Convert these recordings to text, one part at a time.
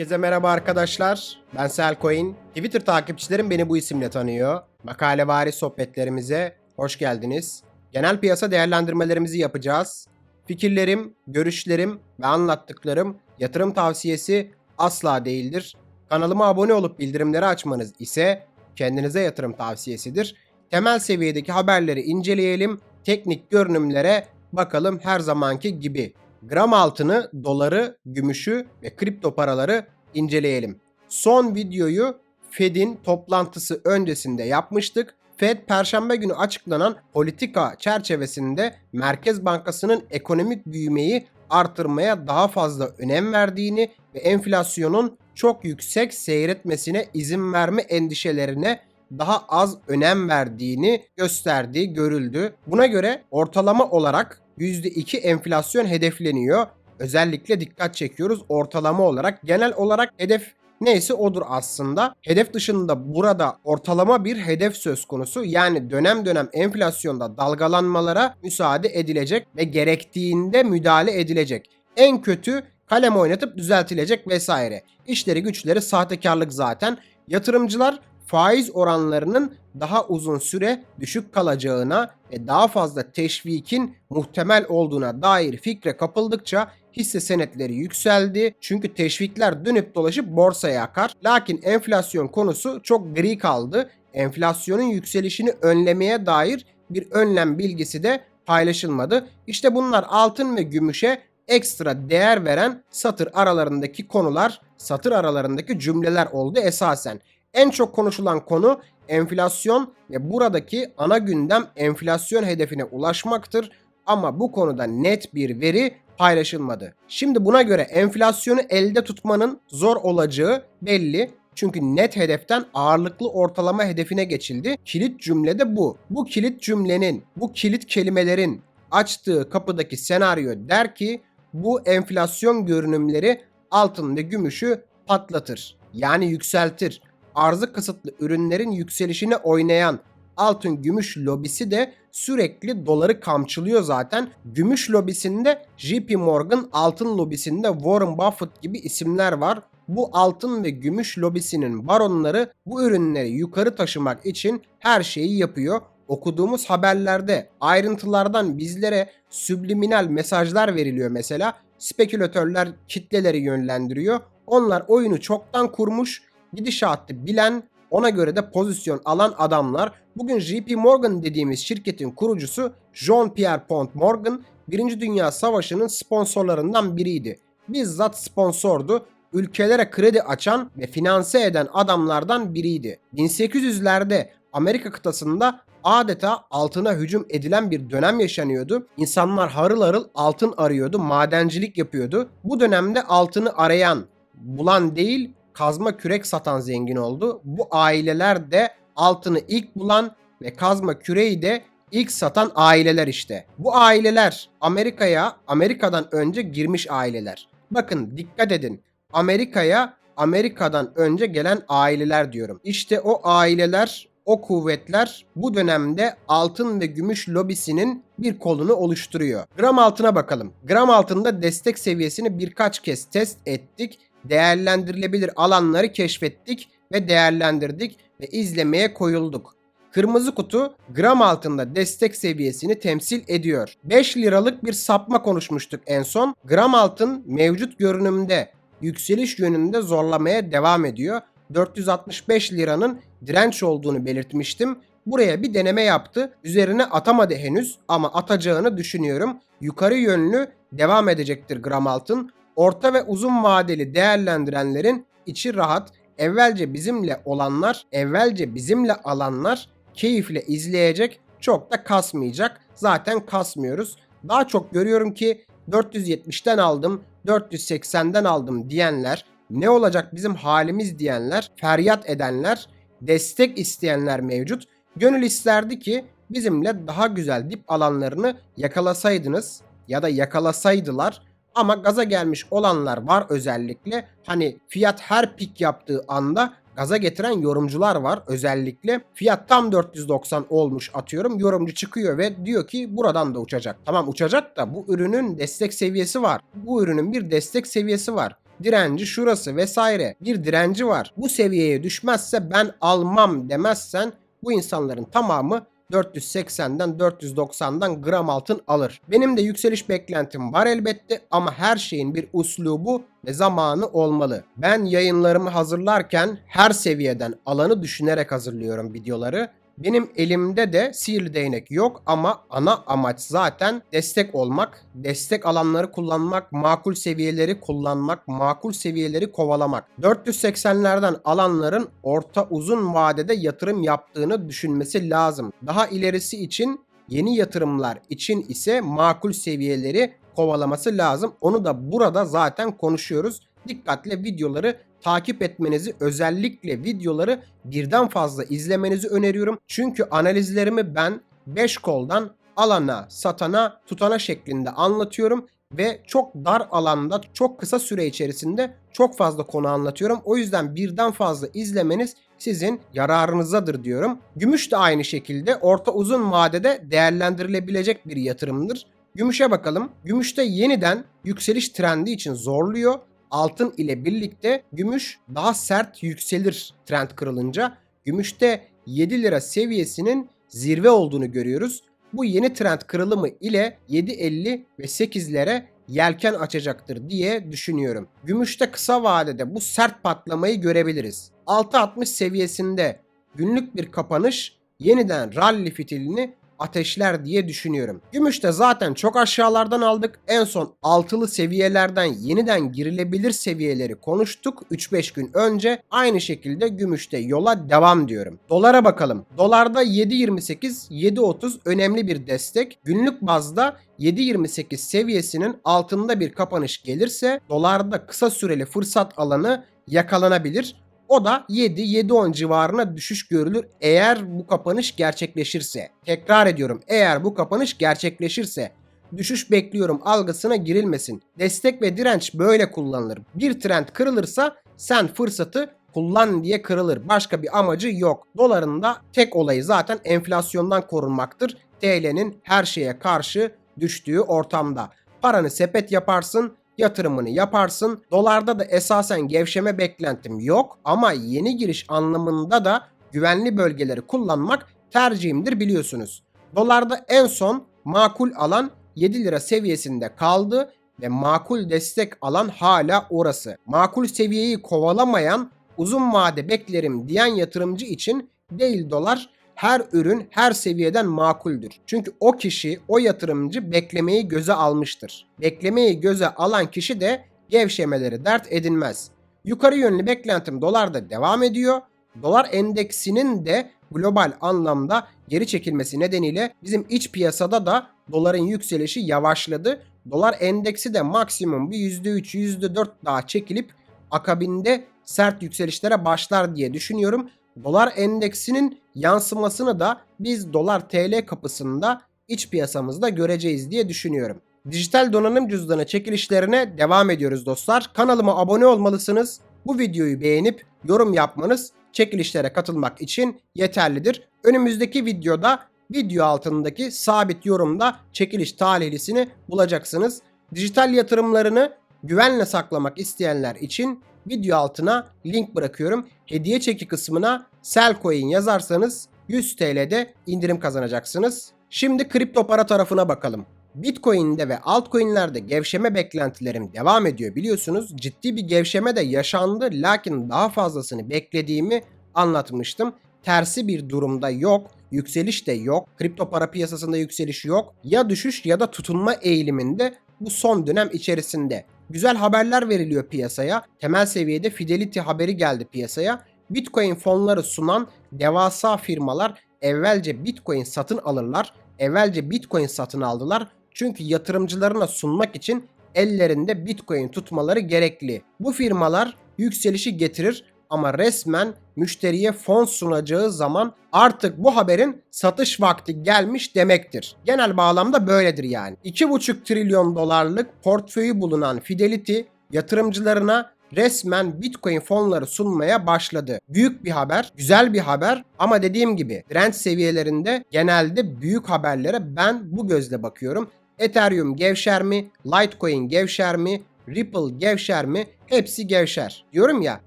Herkese merhaba arkadaşlar. Ben Selcoin. Twitter takipçilerim beni bu isimle tanıyor. Makalevari sohbetlerimize hoş geldiniz. Genel piyasa değerlendirmelerimizi yapacağız. Fikirlerim, görüşlerim ve anlattıklarım yatırım tavsiyesi asla değildir. Kanalıma abone olup bildirimleri açmanız ise kendinize yatırım tavsiyesidir. Temel seviyedeki haberleri inceleyelim. Teknik görünümlere bakalım her zamanki gibi. Gram altını, doları, gümüşü ve kripto paraları inceleyelim. Son videoyu Fed'in toplantısı öncesinde yapmıştık. Fed perşembe günü açıklanan politika çerçevesinde Merkez Bankası'nın ekonomik büyümeyi artırmaya daha fazla önem verdiğini ve enflasyonun çok yüksek seyretmesine izin verme endişelerine daha az önem verdiğini gösterdiği görüldü. Buna göre ortalama olarak %2 enflasyon hedefleniyor. Özellikle dikkat çekiyoruz ortalama olarak. Genel olarak hedef neyse odur aslında. Hedef dışında burada ortalama bir hedef söz konusu. Yani dönem dönem enflasyonda dalgalanmalara müsaade edilecek ve gerektiğinde müdahale edilecek. En kötü kalem oynatıp düzeltilecek vesaire. İşleri güçleri sahtekarlık zaten. Yatırımcılar faiz oranlarının daha uzun süre düşük kalacağına ve daha fazla teşvikin muhtemel olduğuna dair fikre kapıldıkça hisse senetleri yükseldi. Çünkü teşvikler dönüp dolaşıp borsaya akar. Lakin enflasyon konusu çok gri kaldı. Enflasyonun yükselişini önlemeye dair bir önlem bilgisi de paylaşılmadı. İşte bunlar altın ve gümüşe ekstra değer veren satır aralarındaki konular, satır aralarındaki cümleler oldu esasen. En çok konuşulan konu enflasyon ve buradaki ana gündem enflasyon hedefine ulaşmaktır. Ama bu konuda net bir veri paylaşılmadı. Şimdi buna göre enflasyonu elde tutmanın zor olacağı belli. Çünkü net hedeften ağırlıklı ortalama hedefine geçildi. Kilit cümle de bu. Bu kilit cümlenin, bu kilit kelimelerin açtığı kapıdaki senaryo der ki bu enflasyon görünümleri altın ve gümüşü patlatır. Yani yükseltir arzı kısıtlı ürünlerin yükselişine oynayan altın gümüş lobisi de sürekli doları kamçılıyor zaten. Gümüş lobisinde JP Morgan, altın lobisinde Warren Buffett gibi isimler var. Bu altın ve gümüş lobisinin baronları bu ürünleri yukarı taşımak için her şeyi yapıyor. Okuduğumuz haberlerde ayrıntılardan bizlere subliminal mesajlar veriliyor mesela. Spekülatörler kitleleri yönlendiriyor. Onlar oyunu çoktan kurmuş gidişatı bilen, ona göre de pozisyon alan adamlar. Bugün JP Morgan dediğimiz şirketin kurucusu Jean-Pierre Pont Morgan, Birinci Dünya Savaşı'nın sponsorlarından biriydi. Bizzat sponsordu ülkelere kredi açan ve finanse eden adamlardan biriydi. 1800'lerde Amerika kıtasında adeta altına hücum edilen bir dönem yaşanıyordu. İnsanlar harıl harıl altın arıyordu, madencilik yapıyordu. Bu dönemde altını arayan, bulan değil, kazma kürek satan zengin oldu. Bu aileler de altını ilk bulan ve kazma küreği de ilk satan aileler işte. Bu aileler Amerika'ya Amerika'dan önce girmiş aileler. Bakın dikkat edin. Amerika'ya Amerika'dan önce gelen aileler diyorum. İşte o aileler, o kuvvetler bu dönemde altın ve gümüş lobisinin bir kolunu oluşturuyor. Gram altına bakalım. Gram altında destek seviyesini birkaç kez test ettik değerlendirilebilir alanları keşfettik ve değerlendirdik ve izlemeye koyulduk. Kırmızı kutu gram altında destek seviyesini temsil ediyor. 5 liralık bir sapma konuşmuştuk en son. Gram altın mevcut görünümde yükseliş yönünde zorlamaya devam ediyor. 465 liranın direnç olduğunu belirtmiştim. Buraya bir deneme yaptı. Üzerine atamadı henüz ama atacağını düşünüyorum. Yukarı yönlü devam edecektir gram altın orta ve uzun vadeli değerlendirenlerin içi rahat. Evvelce bizimle olanlar, evvelce bizimle alanlar keyifle izleyecek, çok da kasmayacak. Zaten kasmıyoruz. Daha çok görüyorum ki 470'ten aldım, 480'den aldım diyenler, ne olacak bizim halimiz diyenler, feryat edenler, destek isteyenler mevcut. Gönül isterdi ki bizimle daha güzel dip alanlarını yakalasaydınız ya da yakalasaydılar ama gaza gelmiş olanlar var özellikle. Hani fiyat her pik yaptığı anda gaza getiren yorumcular var özellikle. Fiyat tam 490 olmuş atıyorum. Yorumcu çıkıyor ve diyor ki buradan da uçacak. Tamam uçacak da bu ürünün destek seviyesi var. Bu ürünün bir destek seviyesi var. direnci şurası vesaire bir direnci var. Bu seviyeye düşmezse ben almam demezsen bu insanların tamamı 480'den 490'dan gram altın alır. Benim de yükseliş beklentim var elbette ama her şeyin bir uslubu ve zamanı olmalı. Ben yayınlarımı hazırlarken her seviyeden alanı düşünerek hazırlıyorum videoları. Benim elimde de sihirli değnek yok ama ana amaç zaten destek olmak, destek alanları kullanmak, makul seviyeleri kullanmak, makul seviyeleri kovalamak. 480'lerden alanların orta uzun vadede yatırım yaptığını düşünmesi lazım. Daha ilerisi için yeni yatırımlar için ise makul seviyeleri kovalaması lazım. Onu da burada zaten konuşuyoruz. Dikkatle videoları takip etmenizi özellikle videoları birden fazla izlemenizi öneriyorum. Çünkü analizlerimi ben 5 koldan alana, satana, tutana şeklinde anlatıyorum ve çok dar alanda çok kısa süre içerisinde çok fazla konu anlatıyorum. O yüzden birden fazla izlemeniz sizin yararınızadır diyorum. Gümüş de aynı şekilde orta uzun vadede değerlendirilebilecek bir yatırımdır. Gümüşe bakalım. Gümüşte yeniden yükseliş trendi için zorluyor altın ile birlikte gümüş daha sert yükselir trend kırılınca. Gümüşte 7 lira seviyesinin zirve olduğunu görüyoruz. Bu yeni trend kırılımı ile 7.50 ve 8'lere yelken açacaktır diye düşünüyorum. Gümüşte kısa vadede bu sert patlamayı görebiliriz. 6.60 seviyesinde günlük bir kapanış yeniden rally fitilini ateşler diye düşünüyorum. Gümüşte zaten çok aşağılardan aldık. En son altılı seviyelerden yeniden girilebilir seviyeleri konuştuk 3-5 gün önce. Aynı şekilde gümüşte yola devam diyorum. Dolara bakalım. Dolarda 7.28, 7.30 önemli bir destek. Günlük bazda 7.28 seviyesinin altında bir kapanış gelirse dolarda kısa süreli fırsat alanı yakalanabilir. O da 7-7-10 civarına düşüş görülür eğer bu kapanış gerçekleşirse. Tekrar ediyorum eğer bu kapanış gerçekleşirse düşüş bekliyorum algısına girilmesin. Destek ve direnç böyle kullanılır. Bir trend kırılırsa sen fırsatı kullan diye kırılır. Başka bir amacı yok. Doların da tek olayı zaten enflasyondan korunmaktır. TL'nin her şeye karşı düştüğü ortamda. Paranı sepet yaparsın, yatırımını yaparsın. Dolarda da esasen gevşeme beklentim yok ama yeni giriş anlamında da güvenli bölgeleri kullanmak tercihimdir biliyorsunuz. Dolarda en son makul alan 7 lira seviyesinde kaldı ve makul destek alan hala orası. Makul seviyeyi kovalamayan uzun vade beklerim diyen yatırımcı için değil dolar her ürün her seviyeden makuldür. Çünkü o kişi, o yatırımcı beklemeyi göze almıştır. Beklemeyi göze alan kişi de gevşemeleri dert edinmez. Yukarı yönlü beklentim dolarda devam ediyor. Dolar endeksinin de global anlamda geri çekilmesi nedeniyle bizim iç piyasada da doların yükselişi yavaşladı. Dolar endeksi de maksimum bir %3, %4 daha çekilip akabinde sert yükselişlere başlar diye düşünüyorum. Dolar endeksinin yansımasını da biz dolar TL kapısında iç piyasamızda göreceğiz diye düşünüyorum. Dijital donanım cüzdanı çekilişlerine devam ediyoruz dostlar. Kanalıma abone olmalısınız. Bu videoyu beğenip yorum yapmanız çekilişlere katılmak için yeterlidir. Önümüzdeki videoda video altındaki sabit yorumda çekiliş talihlisini bulacaksınız. Dijital yatırımlarını güvenle saklamak isteyenler için video altına link bırakıyorum. Hediye çeki kısmına Selcoin yazarsanız 100 TL'de indirim kazanacaksınız. Şimdi kripto para tarafına bakalım. Bitcoin'de ve altcoin'lerde gevşeme beklentilerim devam ediyor biliyorsunuz. Ciddi bir gevşeme de yaşandı lakin daha fazlasını beklediğimi anlatmıştım. Tersi bir durumda yok. Yükseliş de yok. Kripto para piyasasında yükseliş yok. Ya düşüş ya da tutunma eğiliminde bu son dönem içerisinde. Güzel haberler veriliyor piyasaya. Temel seviyede Fidelity haberi geldi piyasaya. Bitcoin fonları sunan devasa firmalar evvelce Bitcoin satın alırlar. Evvelce Bitcoin satın aldılar. Çünkü yatırımcılarına sunmak için ellerinde Bitcoin tutmaları gerekli. Bu firmalar yükselişi getirir ama resmen müşteriye fon sunacağı zaman artık bu haberin satış vakti gelmiş demektir. Genel bağlamda böyledir yani. 2,5 trilyon dolarlık portföyü bulunan Fidelity yatırımcılarına resmen Bitcoin fonları sunmaya başladı. Büyük bir haber, güzel bir haber ama dediğim gibi direnç seviyelerinde genelde büyük haberlere ben bu gözle bakıyorum. Ethereum gevşer mi? Litecoin gevşer mi? Ripple gevşer mi? Hepsi gevşer. Diyorum ya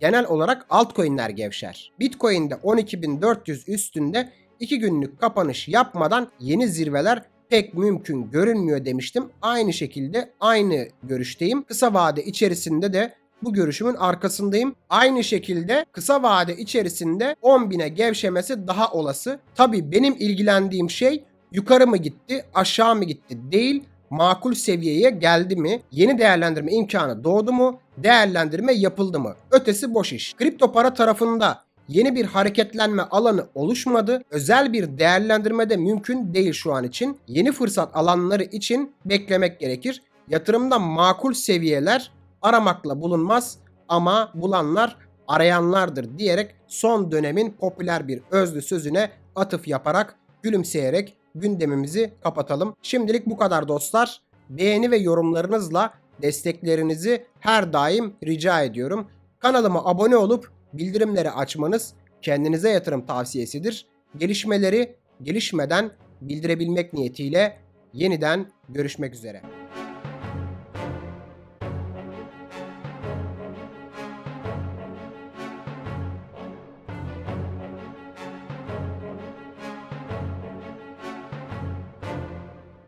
genel olarak altcoin'ler gevşer. Bitcoin'de 12.400 üstünde 2 günlük kapanış yapmadan yeni zirveler pek mümkün görünmüyor demiştim. Aynı şekilde aynı görüşteyim. Kısa vade içerisinde de bu görüşümün arkasındayım. Aynı şekilde kısa vade içerisinde 10.000'e gevşemesi daha olası. Tabii benim ilgilendiğim şey yukarı mı gitti, aşağı mı gitti değil makul seviyeye geldi mi? Yeni değerlendirme imkanı doğdu mu? Değerlendirme yapıldı mı? Ötesi boş iş. Kripto para tarafında yeni bir hareketlenme alanı oluşmadı. Özel bir değerlendirme de mümkün değil şu an için. Yeni fırsat alanları için beklemek gerekir. Yatırımda makul seviyeler aramakla bulunmaz ama bulanlar arayanlardır diyerek son dönemin popüler bir özlü sözüne atıf yaparak gülümseyerek gündemimizi kapatalım. Şimdilik bu kadar dostlar. Beğeni ve yorumlarınızla desteklerinizi her daim rica ediyorum. Kanalıma abone olup bildirimleri açmanız kendinize yatırım tavsiyesidir. Gelişmeleri gelişmeden bildirebilmek niyetiyle yeniden görüşmek üzere.